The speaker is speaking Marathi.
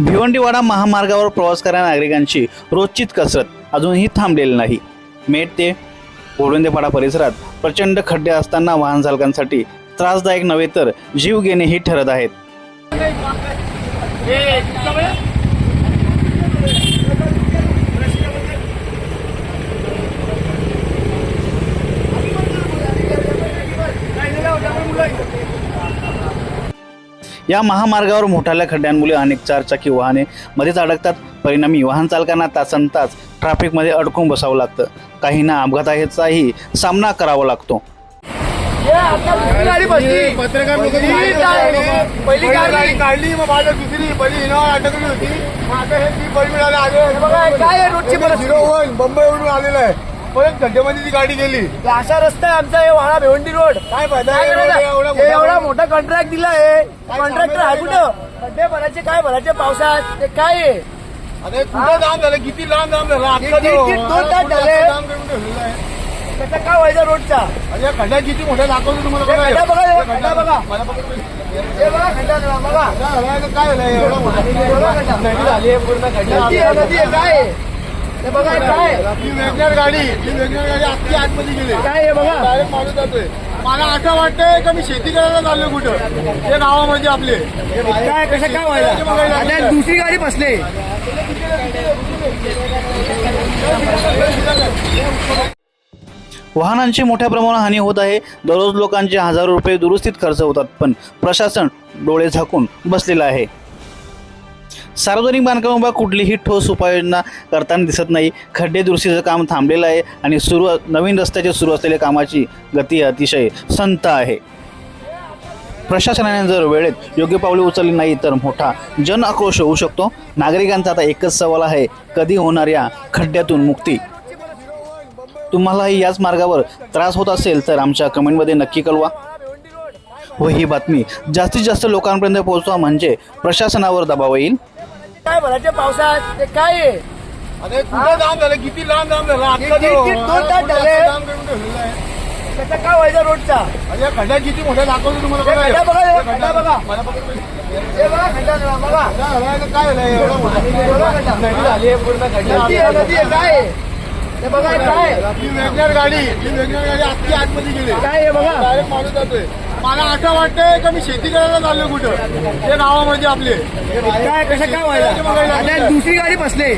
भिवंडीवाडा महामार्गावर प्रवास करणाऱ्या नागरिकांची रोजचीच कसरत अजूनही थांबलेली नाही. मेट ते गोविंदेपाडा परिसरात प्रचंड खड्डे असताना वाहन चालकांसाठी त्रासदायक नव्हे तर जीव घेणेही ठरत आहेत. या महामार्गावर मोठाल्या खड्ड्यांमुळे अनेक चारचाकी वाहने मध्येच अडकतात. परिणामी वाहन चालकांना तासन तास ट्रॅफिकमध्ये अडकून बसावं लागतं. काहींना अपघाताचाही सामना करावा लागतो. गाडी बसली. पत्रकार लोक ही गाडी- पहिली गाडी काढली मग माझ्या दुसरी पहिली इनोवा अटकली होती. मग आता हे ती बैल मिळाले. आले. बघा, काय आहे रोजची परिस्थिती? झिरो वन बंबईवरून आलेलं आहे. खड्ड्यामध्ये ती गाडी गेली. असा रस्ता आहे आमचा हे वाडा भिवंडी रोड. काय फायदा काय आहे? एवढा हे एवढा मोठा- कॉन्ट्रॅक्ट दिला आहे. कॉन्ट्रॅक्टर आहे कुठं? खड्डे भरायचे काय भरायचे पावसात? ते काय आहे? आता हे? कुठं लांब झालं? किती लांब लांब झालं? दीड- दीड- दोन तास झाले. लांब करून ठेवलेलं आहे. त्याचा काय व्हायचा रोडचा? आणि या खड्ड्या किती मोठ्या दाखवतो तुम्हाला हे खड्डा बघा, हे खड्डा बघा. मला बघा. हे बघा खड्डा बघा झालाय तर काय झालंय एवढा मोठा बघा खड्डा. नदी आहे, नदी आहे, काय आहे? हे बघा हे काय? ही गाडी ही गाडी अख्खी आतमध्ये गेली. काय आहे बघा? डायरेक्ट माणूस जातोय. मला असं वाटतंय का मी शेती करायला चाललोय कुठं? हे गावामध्ये आपले. काय कसं काय व्हायला? आता दुसरी गाडी बसली वाहनांची मोठ्या प्रमाणात हानी होत आहे. दररोज लोकांचे हजारो रुपये दुरुस्तीत खर्च होतात पण प्रशासन डोळे झाकून बसलेलं आहे. सार्वजनिक बांधकाम कुठलीही ठोस उपाययोजना करताना दिसत नाही. खड्डे दुरुस्तीचं काम थांबलेलं आहे आणि सुरू नवीन रस्त्याचे सुरू असलेल्या कामाची गती अतिशय संत आहे. प्रशासनाने जर वेळेत योग्य पावले उचलली नाही तर मोठा जन आक्रोश होऊ शकतो. नागरिकांचा आता एकच सवाल आहे कधी होणार या खड्ड्यातून मुक्ती? तुम्हालाही याच मार्गावर त्रास होत असेल तर आमच्या कमेंटमध्ये नक्की कळवा. व ही बातमी जास्तीत जास्त लोकांपर्यंत पोहोचवा म्हणजे प्रशासनावर दबाव येईल. काय भरायचे पावसात ते काय आहे? आता हे कुठं लांब झालं? किती लांब लांब झालं? अख्खा दीड- दीड- दोन तास झाले. लांब करून ठेवलेलं आहे त्याचा काय व्हायचा रोडचा? आणि या खड्ड्या किती मोठ्या दाखवतो तुम्हाला हे खड्डा बघा, हे खड्डा बघा. मला बघा. हे बघा खड्डा बघा. खड्डा झालाय तर काय झालंय? एवढा मोठा बघा खड्डा. नदी आहे, नदी आहे, काय आहे? हे बघा हे काय? आहे? ही वेगणार गाडी ही वेगणार गाडी अख्खी आतमध्ये गेली. काय आहे बघा? डायरेक्ट माणूस जातोय. मला असं वाटतंय का मी शेती करायला चाललोय कुठं? हे गावामध्ये आपले. काय कसं काय व्हायला? आता दुसरी गाडी बसली